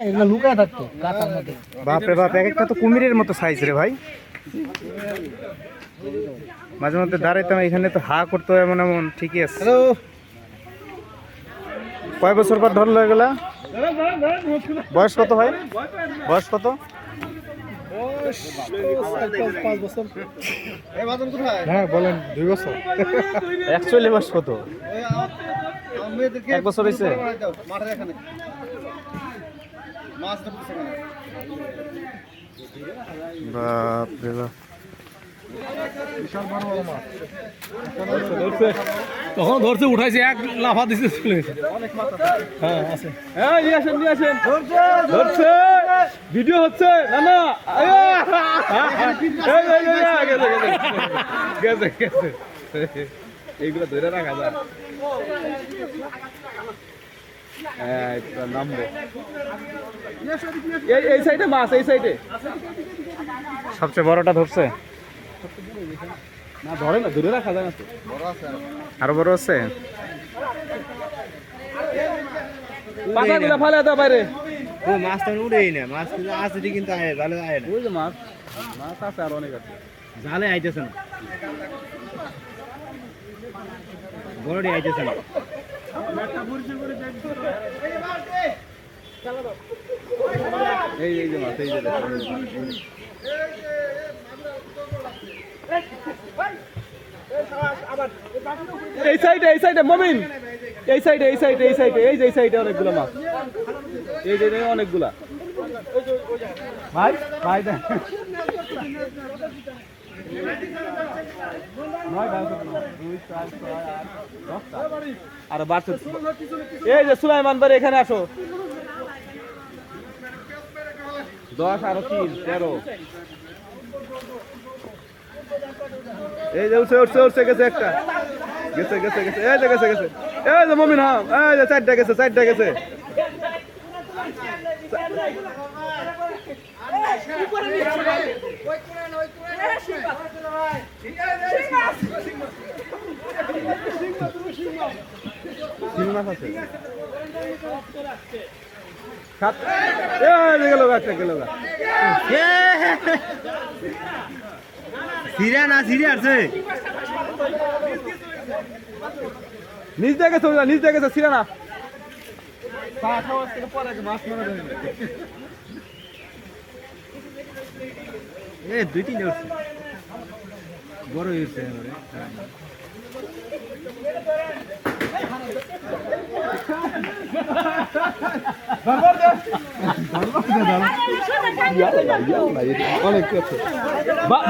এগুলো লুকায় থাকতো কাঁচার মধ্যে। বাপরে বাপ এক একটা তো কুমিরের মতো সাইজ রে ভাই। মাঝে মধ্যে দাঁড়াইতাম এখানে তো হা করতে হয় এমন এমন ঠিকই আছে। হ্যালো কয় বছর পর ধরলো এগুলা? বয়স কত ভাই? বয়স কত? হ্যাঁ বলেন দুই বছর। অ্যাকচুয়ালি বয়স কত? এক বছর হয়েছে বাপরে বাপ। তখন ধরছে উঠাইছে এক লাফা দিছে চলে হ্যাঁ আছে। হ্যাঁ নিয়ে আসেন নিয়ে আসেন। ধরছে। ভিডিও হচ্ছে না না। গেছে, গেছে। এইগুলো ধরে রাখা যায়। হ্যাঁ, নামবো। এই এই সাইডে মাছ এই সাইডে। সবচেয়ে বড়টা ধরছে? না ধরে না ধরে রাখা যায় না তো। আরও বড় আছে? পাতাগুলো ফালে দাও বাইরে। ও মাছ তো উড়েই না মাছ কিন্তু আছে কিন্তু আয় ভালো আয় না। ওই যে মাছ। মাছ আছে আর অনেক আছে। জালে আইতেছে না। বড়ডি আইতেছে না। এই এই যে মাছ এই যে এই সাইডে এই সাইডে, মমিন। এই সাইডে এই সাইডে এই সাইডে, এই যে, এই সাইডে অনেকগুলো মাছ। এই যে অনেকগুলা। ভাই ভাই। আর বাড়ছে। এই যে সুলাইমান বাড়ি এখানে আসো। দশ আরও তিন, তেরো। এই যে উঠছে উঠছে উঠছে, গেছে একটা। গেছে গেছে গেছে। এই যে, গেছে গেছে। এই যে মমিন হ্যাঁ এই যে চারটা গেছে চারটা গেছে। তিন মাস আছে। সাত যে গেল গা, একটা গেল গা। সিরিয়া না সিরিয়া আছে দিয়ে গেছে ওটা, নিচ দিয়ে গেছে ছিল না। এ দুই তিনটা উঠছে বড় হয়েছে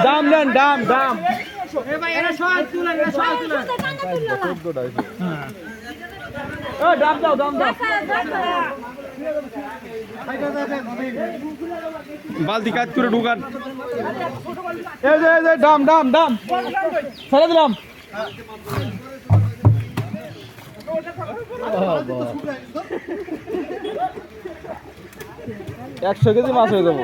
দাম দেন দাম দাম। দাম দাও দাম দাও। বালতি কাজ করে ঢুকান। এই যে এই যে দাম দাম দাম। ছেড়ে দিলাম। একশো কেজি মাছ হয়ে যাব।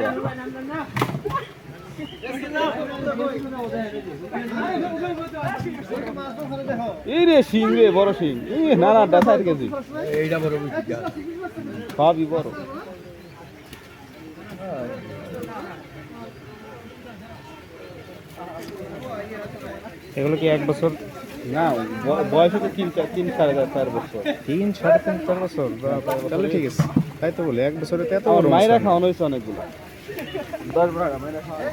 এই রে শিং রে বড় শিং। এই না না দা ষাট কেজি। এইটা বড় সবই বড়। এগুলো কি এক বছর না বয়স তো তিন তিন সাড়ে চার চার বছর। তিন সাড়ে তিন চার বছর? তাহলে ঠিক আছে। তাই তো বলে এক বছরে তো এত মায়েরা খাওয়ানো হয়েছে অনেকগুলো। দশ বারো মায়েরা খাওয়ানো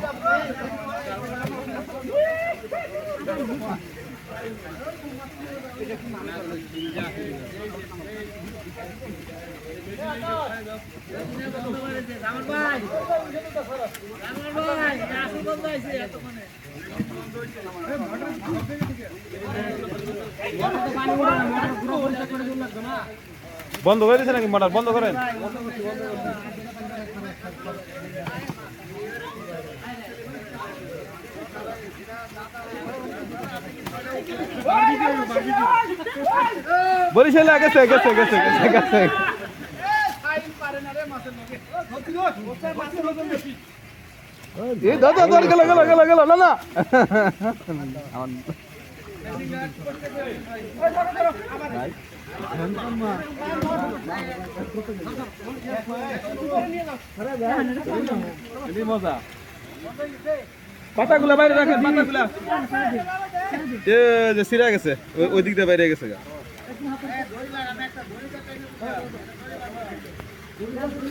বন্ধ করে দিয়েছে নাকি মোটর বন্ধ করেন। বরিশালে গেছে গেছে গেছে গেছে গেছে পাতাগুলা বাইরে রাখেন পাতাগুলা। এ যে সিরা গেছে ওই- দিক বাইরে গেছে গা।